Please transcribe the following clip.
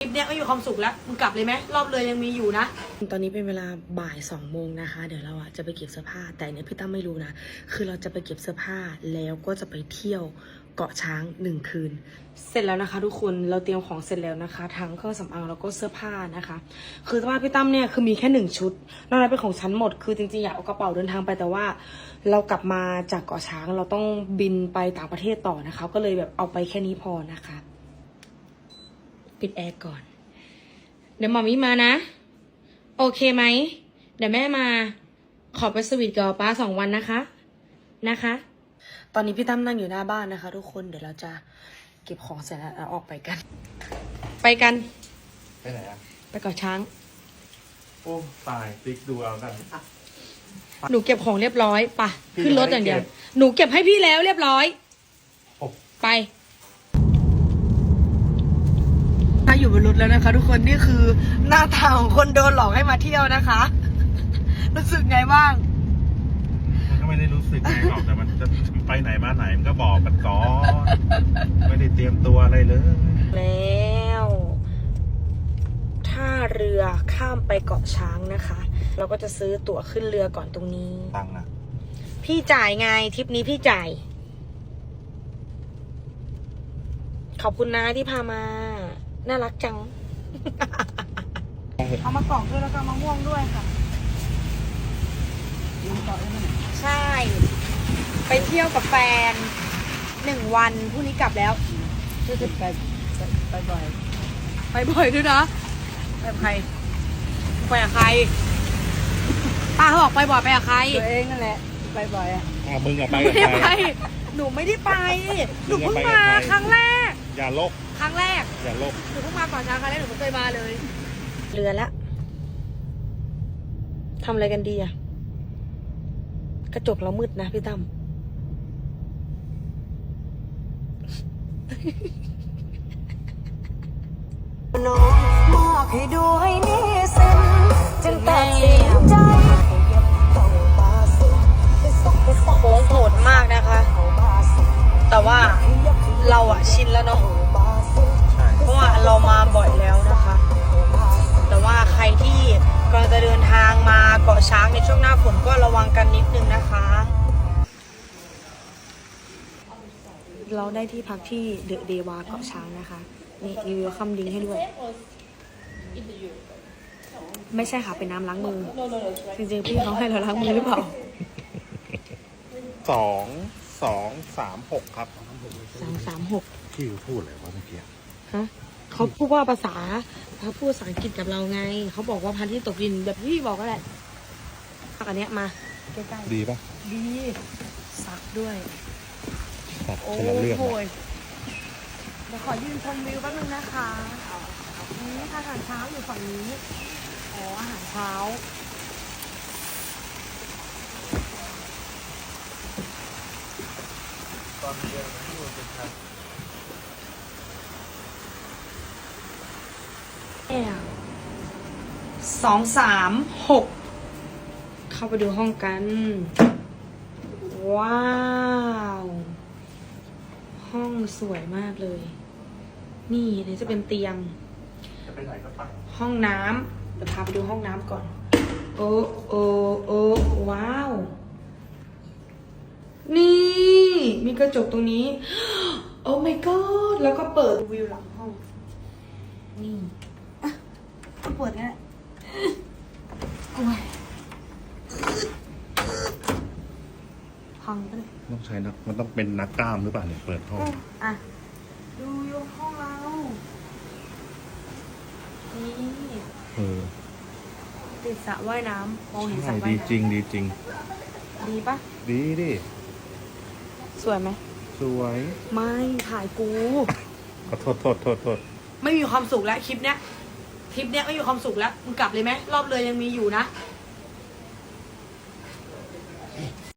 คลิปเนี้ยไม่มีความสุขแล้วมึงกลับเลยไหมรอบเลยยังมีอยู่นะ ตอนนี้เป็นเวลาบ่ายสองโมงนะคะ เดี๋ยวเราอะจะไปเก็บเสื้อผ้า แต่เนี่ยพี่ตั้มไม่รู้นะ คือเราจะไปเก็บเสื้อผ้าแล้วก็จะไปเที่ยวเกาะช้างหนึ่งคืน เสร็จแล้วนะคะทุกคน เราเตรียมของเสร็จแล้วนะคะ ทั้งเครื่องสำอางแล้วก็เสื้อผ้านะคะ คือว่าพี่ตั้มเนี่ยคือมีแค่หนึ่งชุด นอกนั้นเป็นของฉันหมด คือจริงๆอยากเอากระเป๋าเดินทางไปแต่ว่า เรากลับมาจากเกาะช้างเราต้องบินไปต่างประเทศต่อนะคะ ก็เลยแบบเอาไปแค่นี้พอนะคะ ปิดแอร์ก่อน เดี๋ยวหมอมีมานะ โอเคไหม เดี๋ยวแม่มา ขอไปสวีทกับป้าสองวันนะคะ นะคะ ตอนนี้พี่ตั้มนั่งอยู่หน้าบ้านนะคะ ทุกคน เดี๋ยวเราจะเก็บของเสร็จแล้วเราออกไปกัน ไปกัน ไปไหนอะ ไปเกาะช้าง โอ้ ตายติ๊กดูเอากัน หนูเก็บของเรียบร้อยไปะพี่ขึ้นรถอย่างเดียว ไม่ได้เก็บ หนูเก็บให้พี่แล้วเรียบร้อยโอ้ไป อยู่บนรถแล้วนะคะ ทุกคนนี่คือหน้าตาของคนโดนหลอกให้มาเที่ยวนะคะ รู้สึกไงบ้าง มันก็ไม่ได้รู้สึกไงหรอกแต่มันจะไปไหนมาไหนมันก็บอกกันก่อนไม่ได้เตรียมตัวอะไรเลยแล้วท่าเรือข้ามไปเกาะช้างนะคะ เราก็จะซื้อตั๋วขึ้นเรือก่อนตรงนี้ ตังค์นะพี่จ่ายไงทริปนี้พี่จ่าย ขอบคุณนะที่พามา น่ารักจัง เอามากล่องด้วยแล้วก็มะม่วงด้วยค่ะใช่ ไปเที่ยวกับแฟนหนึ่งวันพรุ่งนี้กลับแล้วจะไปไปบ่อยไปบ่อยด้วยนะไปกับใครไปกับใครป้าเขาบอกไปบ่อยไปกับใครตัวเองนั่นแหละไปบ่อยอะอะมึงอะหไปนูกับไม่ได้ใคไปรหนูไม่ได้ไปหนูเพิ่งมึงมาอะไปกับใครครั้งแรกอย่าลก ครั้งแรกอย่าลกหนูเพิ่งมาก่อนช้างครั้งแรกหนูไม่เคยมาเลย เรือละทำอะไรกันดีอะกระจกเรามืดนะพี่ตั้ม น้องมอบให้ดูให้นี่ะช้างในช่วงหน้าฝนก็ระวังกันนิดนึงนะคะ เราได้ที่พักที่เดอะเดวาเกาะช้างนะคะ นี่รีวิวคำลิงก์ให้ด้วย ไม่ใช่ค่ะ เป็นน้ำล้างมือ จริงๆ พี่เขาให้เราล้างมือหรือเปล่าสองสองสามหกครับสามสามหกพี่พูดอะไรวะเมื่อกี้ฮะเขาพูดว่าภาษาเขาพูดภาษาอังกฤษกับเราไง เขาบอกว่าพันธุ์ที่ตกดินแบบที่พี่บอกก็แหละพัก อันเนี้ยมาใกล้ดีปะๆดีซักด้วยครับโอ้คนละเรื่องโหนะเดี๋ยวขอยืนชมวิวแป๊บนึงนะคะนี่ค่ะอาหารเช้าอยู่ฝั่งนี้อ๋ออาหารเช้า ตอนเรียนที่มันเป็นครับสองสามหก เข้าไปดูห้องกัน ว้าว ห้องสวยมากเลย นี่เดี๋ยวจะเป็นเตียง จะไปไหนก็ไปห้องน้ำเดี๋ยวพาไปดูห้องน้ำก่อน โอ้โอ้โอ้ว้าว นี่ มีกระจกตรงนี้ โอ้ my god แล้วก็เปิดวิวหลังห้อง นี่ อะเปิดงั้นแหละโอ้ย พังไปเลยต้องใช้นักมันต้องเป็นนักกล้ามหรือเปล่าเนี่ยเปิดห้องอะ ดูอยู่ห้องเรา นี่เออติดสระว่ายน้ำมองเห็นสใช่ระว่าดียน้จริงดีจริงำดีปะดีดิสวยไหม สวยไม่ถ่ายกู ขอโทษโทษโทษโทษไม่มีความสุขแล้วคลิปเนี้ย คลิปเนี้ยไม่มีความสุขแล้วมึงกลับเลยไหมรอบเลยยังมีอยู่นะ